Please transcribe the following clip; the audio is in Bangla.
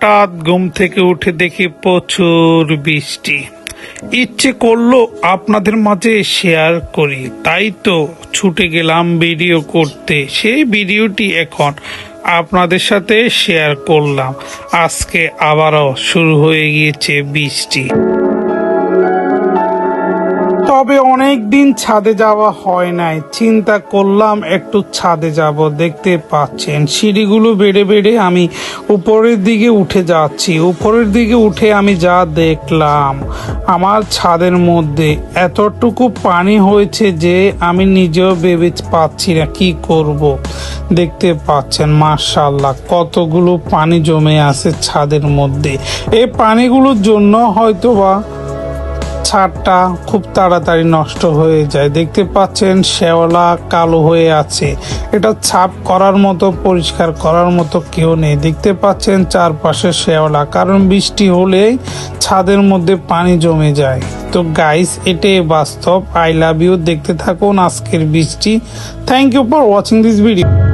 হঠাৎ ঘুম থেকে উঠে দেখি প্রচুর বৃষ্টি। ইচ্ছে করল আপনাদের মাঝে শেয়ার করি। তাই তো ছুটে গেলাম ভিডিও করতে। সেই ভিডিওটি এখন আপনাদের সাথে শেয়ার করলাম। আজকে আবারও শুরু হয়ে গিয়েছে বৃষ্টি। তবে অনেক দিন ছাদে যাওয়া হয় নাই। চিন্তা করলাম একটু ছাদে যাব, দেখতে পাচ্ছেন। সিঁড়িগুলো বেড়ে বেড়ে আমি উপরের দিকে উঠে যাচ্ছি। উপরের দিকে উঠে আমি যা দেখলাম, আমার ছাদের মধ্যে এতটুকু পানি হয়েছে যে আমি নিজেও ভেবে পাচ্ছি না কি করব। দেখতে পাচ্ছেন মার্শাল্লাহ কতগুলো পানি জমে আছে ছাদের মধ্যে। এই পানিগুলোর জন্য হয়তো বা ছাদটা খুব তাড়াতাড়ি নষ্ট হয়ে যায়। দেখতে পাচ্ছেন শ্যাওলা কালো হয়ে আছে। এটা ছাপ করার মতো, পরিষ্কার করার মতো কেউ নেই। দেখতে পাচ্ছেন চারপাশে শ্যাওলা। কারণ বৃষ্টি হলে ছাদের মধ্যে পানি জমে যায়। তো গাইস এটাই বাস্তব। আই লাভ ইউ দেখতে থাকুন আজকের বৃষ্টি। Thank you for watching this video